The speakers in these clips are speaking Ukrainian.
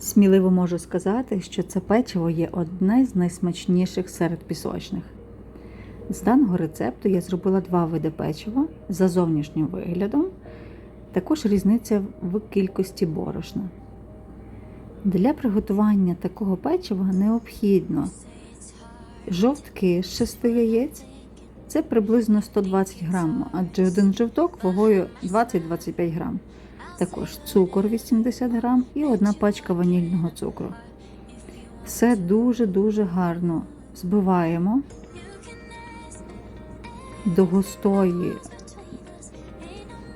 Сміливо можу сказати, що це печиво є одне з найсмачніших серед пісочних. З даного рецепту я зробила два види печива за зовнішнім виглядом, також різниця в кількості борошна. Для приготування такого печива необхідно жовтки з 6 яєць, це приблизно 120 грам, адже один жовток вагою 20-25 грам. Також цукор 80 грам і одна пачка ванільного цукру. Все дуже-дуже гарно збиваємо до густої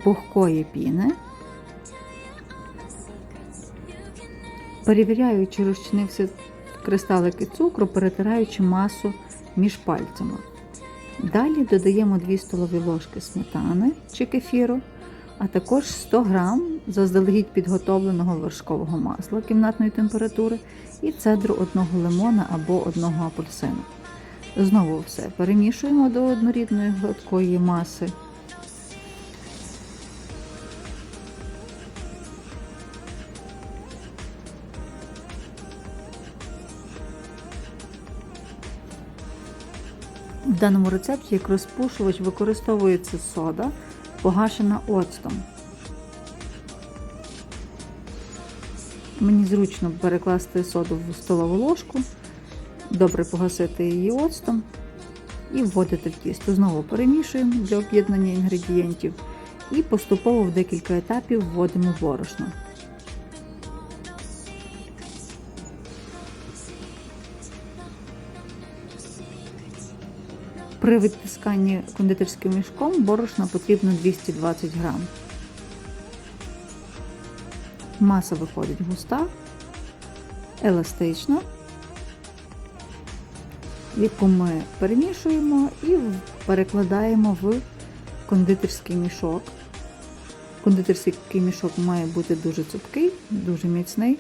пухкої піни. Перевіряю, чи розчинився кристалики цукру, перетираючи масу між пальцями. Далі додаємо 2 столові ложки сметани чи кефіру, а також 100 грам заздалегідь підготовленого вершкового масла кімнатної температури і цедру одного лимона або одного апельсину. Знову все перемішуємо до однорідної гладкої маси. В даному рецепті як розпушувач використовується сода, погашена оцтом. Мені зручно перекласти соду в столову ложку, добре погасити її оцтом і вводити в тісто. Знову перемішуємо для об'єднання інгредієнтів і поступово в декілька етапів вводимо борошно. При відтисканні кондитерським мішком борошна потрібно 220 грам. Маса виходить густа, еластична, яку ми перемішуємо і перекладаємо в кондитерський мішок. Кондитерський мішок має бути дуже цупкий, дуже міцний,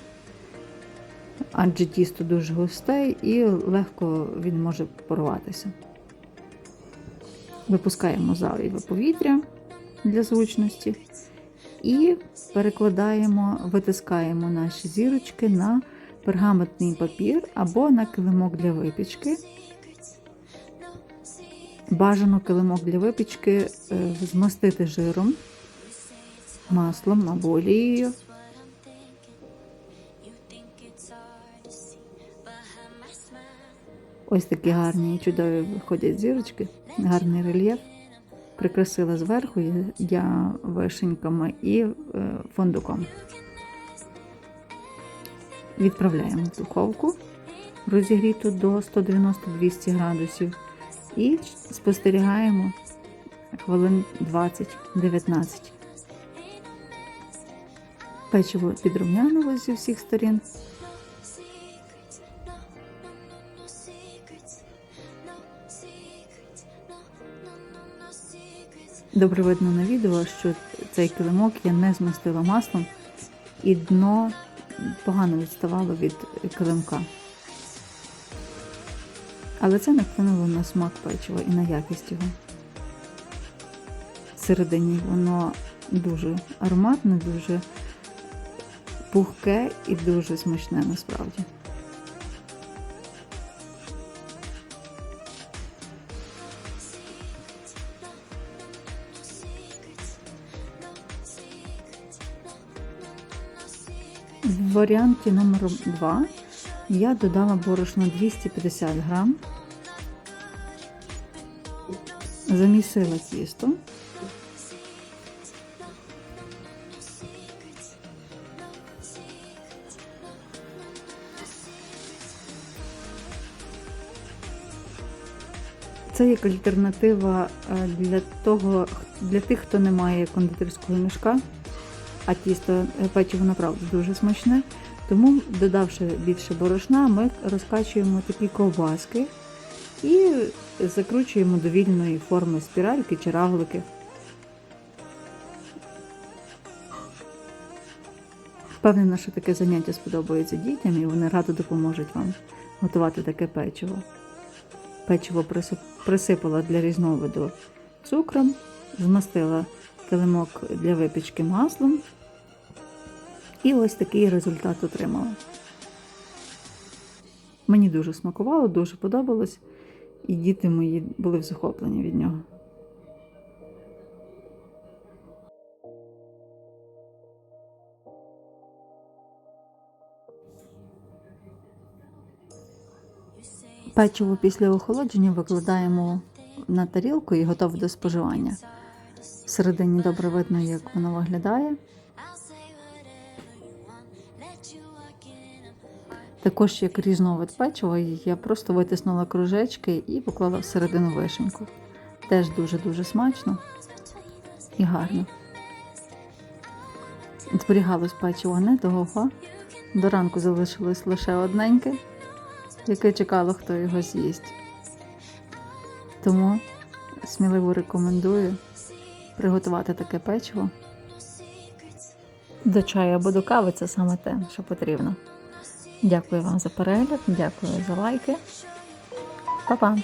адже тісто дуже густе і легко він може порватися. Випускаємо зайве повітря для зручності і перекладаємо, витискаємо наші зірочки на пергаментний папір або на килимок для випічки. Бажано килимок для випічки е, змастити жиром, маслом або олією. Ось такі гарні чудові виходять зірочки, гарний рельєф. Прикрасила зверху я вишеньками і е, фундуком. Відправляємо в духовку розігріту до 190-200 градусів і спостерігаємо хвилин 20-19. Печиво підрум'янилось зі всіх сторін. Добре видно на відео, що цей килимок я не змастила маслом, і дно погано відставало від килимка. Але це не вплинуло на смак печива і на якість його. Всередині воно дуже ароматне, дуже пухке і дуже смачне насправді. В варіанті номер 2 я додала борошно 250 грам, замісила тісто. Це як альтернатива е, для того, для тих, хто не має кондитерського мішка а тісто е, печиво направду дуже смачне. Тому, додавши більше борошна, ми розкачуємо такі ковбаски і закручуємо до вільної форми спіральки чи равлики. Впевнена, що таке заняття сподобається дітям і вони радо допоможуть вам готувати таке печиво. Печиво присипала для різновиду цукром, змастила килимок для випічки маслом І ось такий результат отримала. Мені дуже смакувало, дуже подобалось, і діти мої були в захопленні від нього. Печиво після охолодження викладаємо на тарілку і готове до споживання. Всередині добре видно, як воно виглядає. Також як різновид печива, я просто витиснула кружечки і поклала всередину вишеньку. Теж дуже-дуже смачно і гарно. Зберігалось печиво недовго. До ранку залишилось лише одненьке, яке чекало, хто його з'їсть. Тому сміливо рекомендую приготувати таке печиво. До чаю або до кави це саме те, що потрібно. Дякую вам за перегляд, дякую за лайки. Па-па!